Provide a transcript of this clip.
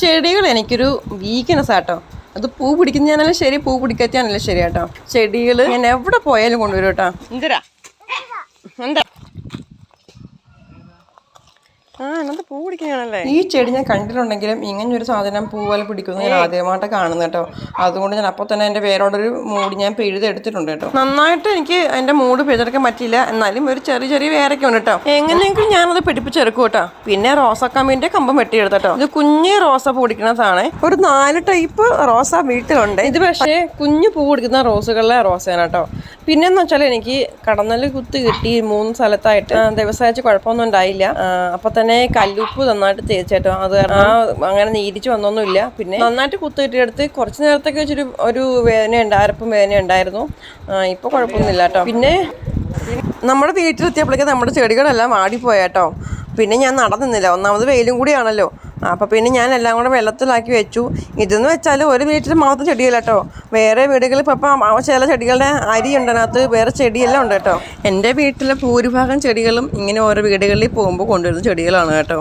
ചെടികൾ എനിക്കൊരു വീക്ക്നെസ് ആട്ടോ. അത് പൂ പിടിക്കുന്നതാണല്ലോ ശരി പൂ പിടിക്കാറ്റാണല്ലോ ശരി കേട്ടോ ചെടികൾ ഞാൻ എവിടെ പോയാലും കൊണ്ടുവരും കേട്ടോ. എന്തിരാ എന്താ ആ എന്നത് പൂ പിടിക്കുകയാണല്ലേ ഈ ചെടി ഞാൻ കണ്ടിട്ടുണ്ടെങ്കിലും ഇങ്ങനെ ഒരു സാധനം പൂവല പിടിക്കുന്നു. പിടിക്കുന്നത് ഞാൻ ആദ്യമായിട്ട് കാണുന്നു കേട്ടോ. അതുകൊണ്ട് ഞാൻ അപ്പൊ തന്നെ എന്റെ പേരോടൊരു മൂടി ഞാൻ പിഴുതെടുത്തിട്ടുണ്ട് കേട്ടോ. നന്നായിട്ട് എനിക്ക് എന്റെ മൂട് പിഴുതെടുക്കാൻ പറ്റില്ല എന്നാലും ഒരു ചെറിയ ചെറിയ വേരൊക്കെ ഉണ്ട് കേട്ടോ. എങ്ങനെയെങ്കിലും ഞാനത് പിടിപ്പിച്ചെടുക്കും കേട്ടോ. പിന്നെ റോസക്കമ്മിന്റെ കമ്പം വെട്ടിയെടുത്തട്ടോ ഇത് കുഞ്ഞ് റോസ പൂടിക്കുന്നതാണ്. ഒരു നാല് ടൈപ്പ് റോസ വീട്ടിലുണ്ട്. ഇത് പക്ഷേ കുഞ്ഞു പൂ പിടിക്കുന്ന റോസുകളിലെ റോസയാണ് കേട്ടോ. പിന്നെന്ന് വെച്ചാൽ എനിക്ക് കടന്നൽ കുത്ത് കിട്ടി മൂന്ന് സ്ഥലത്തായിട്ട്. ദിവസമായിട്ട് കുഴപ്പമൊന്നും ഉണ്ടായില്ല. അപ്പൊ തന്നെ കല്ലുപ്പ് നന്നായിട്ട് തേച്ചേട്ടോ അത് ആ, അങ്ങനെ നീരിച്ച് വന്നൊന്നുമില്ല. പിന്നെ നന്നായിട്ട് കുത്ത് കിട്ടിയെടുത്ത് കുറച്ച് നേരത്തേക്ക് വെച്ചൊരു ഒരു വേദന ഉണ്ട് അരപ്പും വേദന ഉണ്ടായിരുന്നു. ഇപ്പൊ കുഴപ്പമൊന്നുമില്ല കേട്ടോ. പിന്നെ നമ്മുടെ വീട്ടിലെത്തിയപ്പോഴേക്കും നമ്മുടെ ചെടികളെല്ലാം വാടിപ്പോയാട്ടോ. പിന്നെ ഞാൻ നടന്നില്ല ഒന്നാമത് വെയിലും കൂടിയാണല്ലോ. അപ്പോൾ പിന്നെ ഞാൻ എല്ലാം കൂടെ വെള്ളത്തിലാക്കി വെച്ചു. ഇതെന്ന് വെച്ചാൽ ഒരു വീട്ടിൽ മാത്രം ചെടിയല്ല കേട്ടോ വേറെ വീടുകളിൽ ഇപ്പം ചില ചെടികളുടെ അരി ഉണ്ട് അതിനകത്ത് വേറെ ചെടിയെല്ലാം ഉണ്ട് കേട്ടോ എന്റെ വീട്ടിലെ ഭൂരിഭാഗം ചെടികളും ഇങ്ങനെ ഓരോ വീടുകളിൽ പോകുമ്പോൾ കൊണ്ടുവരുന്ന ചെടികളാണ് കേട്ടോ.